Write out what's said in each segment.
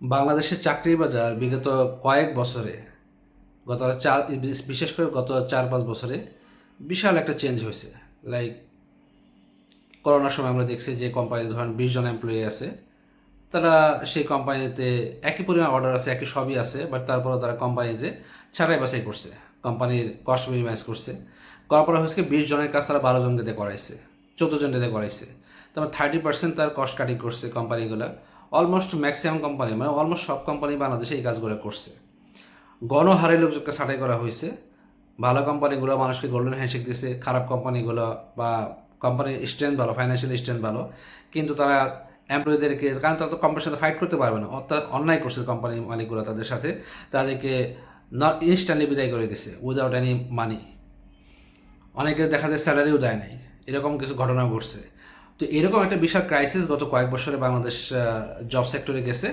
বাংলাদেশের চাকরির বাজার বিগত কয়েক বছরে, গত চার, বিশেষ করে গত চার, পাঁচ বছরে বিশাল একটা চেঞ্জ হয়েছে। লাইক করোনার সময় আমরা দেখছি যে কোম্পানি ধরেন বিশ জন এমপ্লয়ি আছে, তারা সেই কোম্পানিতে একই পরিমাণ অর্ডার আছে, একই সবই আছে বাট তারপরেও তারা কোম্পানিতে ছাড়াই বাছাই করছে কোম্পানির কস্ট মিনিমাইজ করছে। করার পরে হচ্ছে বিশ জনের কাজ তারা বারো জনকে দিয়ে করাইছে, চোদ্দ জনকে দিয়ে করাইছে। তারপর থার্টি পার্সেন্ট তার কস্ট কাটিং করছে কোম্পানিগুলো অলমোস্ট ম্যাক্সিমাম কোম্পানি মানে অলমোস্ট সব কোম্পানি বাংলাদেশে এই কাজগুলো করছে। গণহারে লোকজনকে ছাঁটাই করা হয়েছে। ভালো কোম্পানিগুলো মানুষকে গোল্ডেন হ্যান্ডশেক দিয়েছে খারাপ কোম্পানিগুলো বা কোম্পানির স্ট্রেংথ ভালো ফাইন্যান্সিয়াল স্ট্রেংথ ভালো, কিন্তু তারা এমপ্লয়ীদেরকে কারণ তারা তো কোম্পানির সাথে ফাইট করতে পারবে না। অর্থাৎ অন্যায় করছে কোম্পানির মালিকগুলো তাদের সাথে, তাদেরকে নট ইনস্ট্যান্টলি বিদায় করে দিছে উইদাউট এনি মানি অনেকে দেখা যায় স্যালারিও দেয় নাই। এরকম কিছু ঘটনা ঘটছে। তো এরকম একটা বিশাল ক্রাইসিস গত কয়েক বছরে বাংলাদেশ জব সেক্টরে গেছে।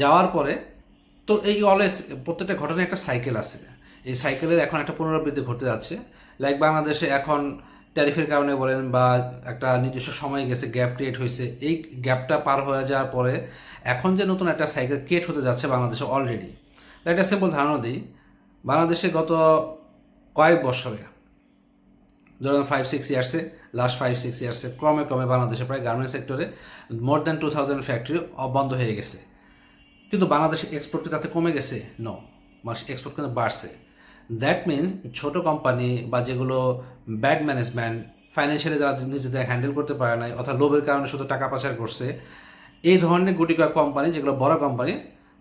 যাওয়ার পরে তো এই অলওয়েজ প্রত্যেকটা ঘটনায় একটা সাইকেল আছে। এই সাইকেলের এখন একটা পুনরাবৃত্তি ঘটতে যাচ্ছে। লাইক বাংলাদেশে এখন ট্যারিফের কারণে বলেন বা একটা নিজস্ব সময় গেছে গ্যাপ ক্রিয়েট হয়েছে। এই গ্যাপটা পার হয়ে যাওয়ার পরে এখন যে নতুন একটা সাইকেল ক্রিয়েট হতে যাচ্ছে বাংলাদেশে অলরেডি একটা সিম্পল ধারণা দিই। বাংলাদেশে গত কয়েক বছরে, ধরেন ফাইভ সিক্স ইয়ার্সে লাস্ট ফাইভ সিক্স ইয়ার্সে ক্রমে ক্রমে বাংলাদেশে প্রায় গার্মেন্টস সেক্টরে more than two thousand factory বন্ধ হয়ে গেছে। কিন্তু বাংলাদেশের এক্সপোর্ট তাতে কমে গেছে? নো মানে এক্সপোর্ট কিন্তু বাড়ছে। দ্যাট মিনস ছোট কোম্পানি বা যেগুলো ব্যাড ম্যানেজমেন্ট ফাইন্যান্সিয়ালি যারা নিজেদের হ্যান্ডেল করতে পারে নাই অথবা লোভের কারণে শুধু টাকা পাচার করছে, এই ধরনের গুটি কয়েক কোম্পানি যেগুলো বড় কোম্পানি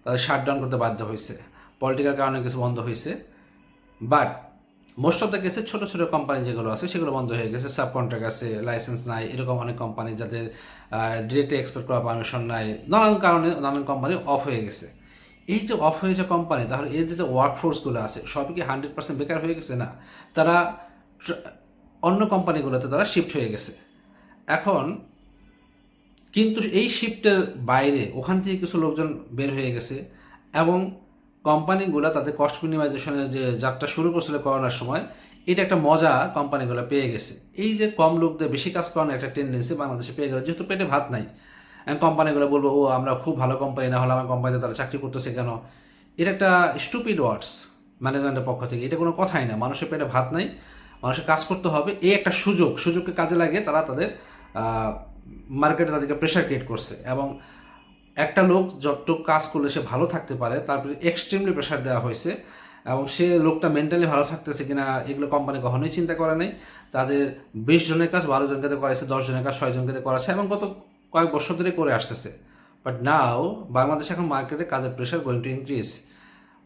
তাদের শাট ডাউন করতে বাধ্য হয়েছে। পলিটিক্যাল কারণে কিছু বন্ধ হয়েছে। বাট মোস্ট অফ দ্য কেসে ছোটো ছোটো কোম্পানি যেগুলো আছে, সেগুলো বন্ধ হয়ে গেছে। সাব কন্ট্রাক্ট আছে লাইসেন্স নাই, এরকম অনেক কোম্পানি যাদের ডিরেক্টলি এক্সপোর্ট করা পারমিশন নাই। নানান কারণে নানান কোম্পানি অফ হয়ে গেছে। এই যে অফ হয়ে যে কোম্পানি তাহলে এর যে ওয়ার্কফোর্সগুলো আছে, সবই কি হান্ড্রেড পার্সেন্ট বেকার হয়ে গেছে? না। তারা অন্য কোম্পানিগুলোতে তারা শিফট হয়ে গেছে। এখন, কিন্তু এই শিফটের বাইরে ওখান থেকে কিছু লোকজন বের হয়ে গেছে এবং কোম্পানিগুলো তাদের কস্ট মিনিমাইজেশনের যে যাত্রা শুরু করছিল করোনার সময়, এটা একটা মজা কোম্পানিগুলো পেয়ে গেছে। এই যে কম লোকদের বেশি কাজ করানোর একটা টেন্ডেন্সি বাংলাদেশে পেয়ে গেল, যেহেতু পেটে ভাত নাই। কোম্পানিগুলো বলব, ও, আমরা খুব ভালো কোম্পানি, না হলে আমার কোম্পানিতে তারা চাকরি করতেছে কেন? এটা একটা স্টুপিড ওয়ার্ডস ম্যানেজমেন্টের পক্ষ থেকে। এটা কোনো কথাই না। মানুষের পেটে ভাত নাই, মানুষের কাজ করতে হবে। এই একটা সুযোগ, সুযোগকে কাজে লাগিয়ে তারা তাদের মার্কেটে তাদেরকে প্রেশার ক্রিয়েট করছে। এবং একটা লোক যতটুকু কাজ করলে সে ভালো থাকতে পারে তারপরে এক্সট্রিমলি প্রেশার দেওয়া হয়েছে এবং সে লোকটা মেন্টালি ভালো থাকতেছে কিনা এগুলো কোম্পানি কখনোই চিন্তা করে নাই। তাদের বিশ জনের কাজ বারো জনকে করাইছে, দশ জনের কাজ ছয় জনকে করাছে এবং গত কয়েক বছর ধরে করে আসতেছে। বাট নাও বাংলাদেশ এখন মার্কেটে কাজের pressure going to increase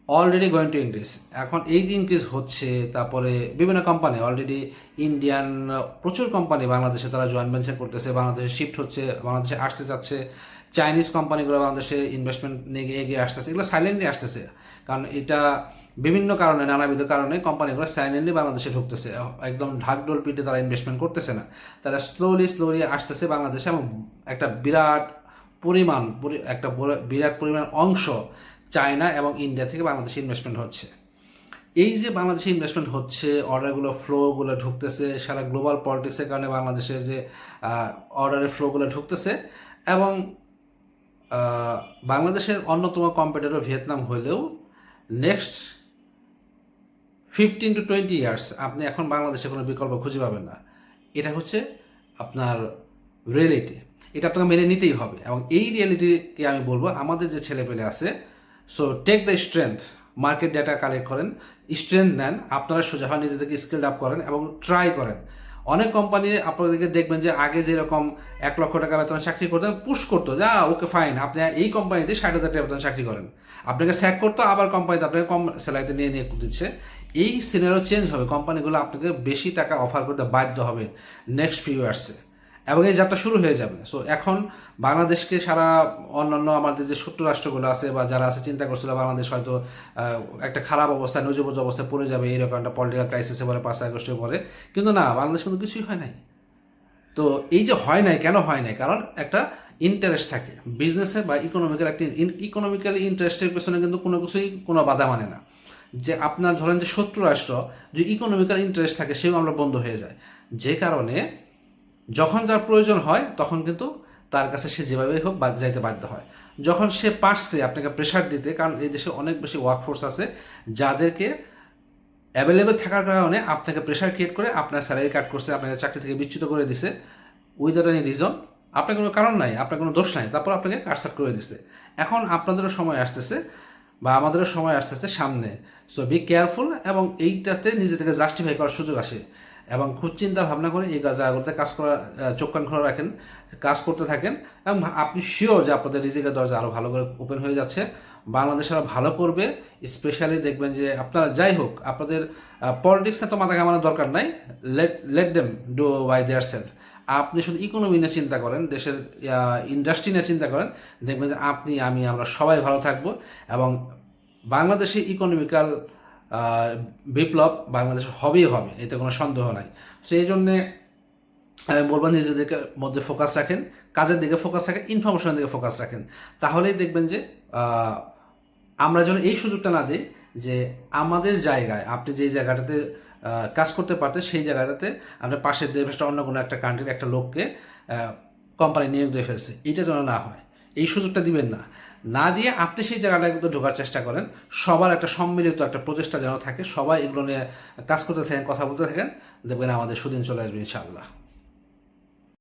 already going to increase এখন এই যে ইনক্রিজ হচ্ছে, তারপরে বিভিন্ন কোম্পানি অলরেডি ইন্ডিয়ান প্রচুর কোম্পানি বাংলাদেশে তারা জয়েন্ট ভেঞ্চার করতেছে, বাংলাদেশে শিফট হচ্ছে, বাংলাদেশে আসতে যাচ্ছে চাইনিজ কোম্পানিগুলো বাংলাদেশে ইনভেস্টমেন্ট নিয়ে এগিয়ে আসতেছে, এগুলো সাইলেন্টলি আসতেছে। কারণ এটা বিভিন্ন কারণে, নানাবিধ কারণে কোম্পানিগুলো সাইলেন্টলি বাংলাদেশে ঢুকতেছে। একদম ঢাকডোল পিটে তারা ইনভেস্টমেন্ট করতেছে না। তারা স্লোলি স্লোলি আসতেছে বাংলাদেশে এবং একটা বিরাট পরিমাণ, পরি- একটা বিরাট পরিমাণ অংশ চায়না এবং ইন্ডিয়া থেকে বাংলাদেশে ইনভেস্টমেন্ট হচ্ছে। এই যে বাংলাদেশে ইনভেস্টমেন্ট হচ্ছে অর্ডারগুলো ফ্লোগুলো ঢুকতেছে, সারা গ্লোবাল পলিটিক্সের কারণে বাংলাদেশের যে অর্ডারের ফ্লোগুলো ঢুকতেছে এবং বাংলাদেশের অন্যতম কম্পিটিটর ভিয়েতনাম হলেও next fifteen to twenty years আপনি এখন বাংলাদেশে কোনো বিকল্প খুঁজে পাবেন না। এটা হচ্ছে আপনার রিয়েলিটি এটা আপনাকে মেনে নিতেই হবে এবং এই রিয়েলিটিকে আমি বলব, আমাদের যে ছেলেপেলে আছে so take the strength market data collect করেন স্ট্রেংথ নেন, আপনারা সোজা হয় নিজেদেরকে স্কিল আপ করেন এবং ট্রাই করেন। অনেক কোম্পানি আপনাদেরকে দেখবেন যে আগে যেরকম এক লক্ষ টাকা বেতন চাকরি করতেন পুশ করতো যা ওকে ফাইন আপনি এই কোম্পানিতে ষাট হাজার টাকা বেতন চাকরি করেন। আপনাকে স্যাক করতো, আবার কোম্পানিতে আপনাকে কম স্যালারিতে নিয়ে নিয়ে দিচ্ছে। এই সিনারিও চেঞ্জ হবে কোম্পানিগুলো আপনাকে বেশি টাকা অফার করতে বাধ্য হবে। নেক্সট ফিউ ইয়ার্সে এবং এই যাত্রা শুরু হয়ে যাবে। সো এখন বাংলাদেশকে সারা অন্যান্য আমাদের যে ছোট্ট রাষ্ট্রগুলো আছে বা যারা আছে, চিন্তা করছিল বাংলাদেশ হয়তো একটা খারাপ অবস্থায়, নজবজ অবস্থায় পড়ে যাবে এইরকম একটা পলিটিক্যাল ক্রাইসিসে পরে পাঁচ আগস্টের পরে। কিন্তু না, বাংলাদেশ কিন্তু কিছুই হয় নাই। তো এই যে হয় নাই, কেন হয় নাই? কারণ একটা ইন্টারেস্ট থাকে। বিজনেসে বা ইকোনমিক্যাল একটি ইকোনমিক্যাল ইন্টারেস্টের পেছনে কিন্তু কোনো কিছুই, কোনো বাধা মানে না। যে আপনার ধরেন যে শত্রু রাষ্ট্র যে ইকোনমিক্যাল ইন্টারেস্ট থাকে, সেও আমরা বন্ধ হয়ে যায়। যে কারণে যখন যার প্রয়োজন হয়, তখন কিন্তু তার কাছে সে যেভাবেই হোক বা যাইতে বাধ্য হয়। যখন সে পারছে আপনাকে প্রেশার দিতে, কারণ এই দেশে অনেক বেশি ওয়ার্কফোর্স আছে যাদেরকে অ্যাভেলেবেল থাকার কারণে আপনাকে প্রেশার ক্রিয়েট করে আপনার স্যালারি কাট করছে, আপনাকে চাকরি থেকে বিচ্যুত করে দিছে উইদাউট এনি রিজন আপনার কোনো কারণ নাই, আপনার কোনো দোষ নাই, তারপর আপনাকে কাটসাট করে দিছে। এখন আপনাদেরও সময় আসতেছে বা আমাদেরও সময় আসতেছে সামনে। সো বি কেয়ারফুল এবং এইটাতে নিজে থেকে জাস্টিফাই করার সুযোগ আসে। এবং খুব চিন্তা ভাবনা করে এই জায়গাগুলোতে কাজ করা চোখ খোলা রাখেন, কাজ করতে থাকেন এবং আপনি শিওর যে আপনাদের রিজিকের দরজা আরও ভালো করে ওপেন হয়ে যাচ্ছে। বাংলাদেশ আরও ভালো করবে স্পেশালি দেখবেন যে আপনারা যাই হোক, আপনাদের পলিটিক্সে তো মাথা ঘামানোর দরকার নাই let let them do by their self আপনি শুধু ইকোনমি নিয়ে চিন্তা করেন, দেশের ইন্ডাস্ট্রি নিয়ে চিন্তা করেন, দেখবেন যে আপনি, আমি, আমরা সবাই ভালো থাকব এবং বাংলাদেশে ইকোনমিক্যাল বিপ্লব বাংলাদেশ হবেই হবে, এতে কোনো সন্দেহ নাই। সো এই জন্যে আমি বলব নিজেদেরকে মধ্যে ফোকাস রাখেন, কাজের দিকে ফোকাস রাখেন ইনফরমেশনের দিকে ফোকাস রাখেন। তাহলেই দেখবেন যে আমরা যেন এই সুযোগটা না দিই যে আমাদের জায়গায় আপনি যেই জায়গাটাতে কাজ করতে পারতেন, সেই জায়গাটাতে আপনার পাশের দেশটা অন্য কোনো একটা কান্ট্রির একটা লোককে কোম্পানি নিয়োগ দিয়ে ফেলছে এইটা যেন না হয়। এই সুযোগটা দিবেন না। না দিয়ে আপনি সেই জায়গাটা কিন্তু ঢোকার চেষ্টা করেন। সবার একটা সম্মিলিত একটা প্রচেষ্টা যেন থাকে, সবাই এগুলো নিয়ে কাজ করতে থাকেন, কথা বলতে থাকেন, দেখবেন আমাদের সুদিন চলে আসবে ইনশাআল্লাহ।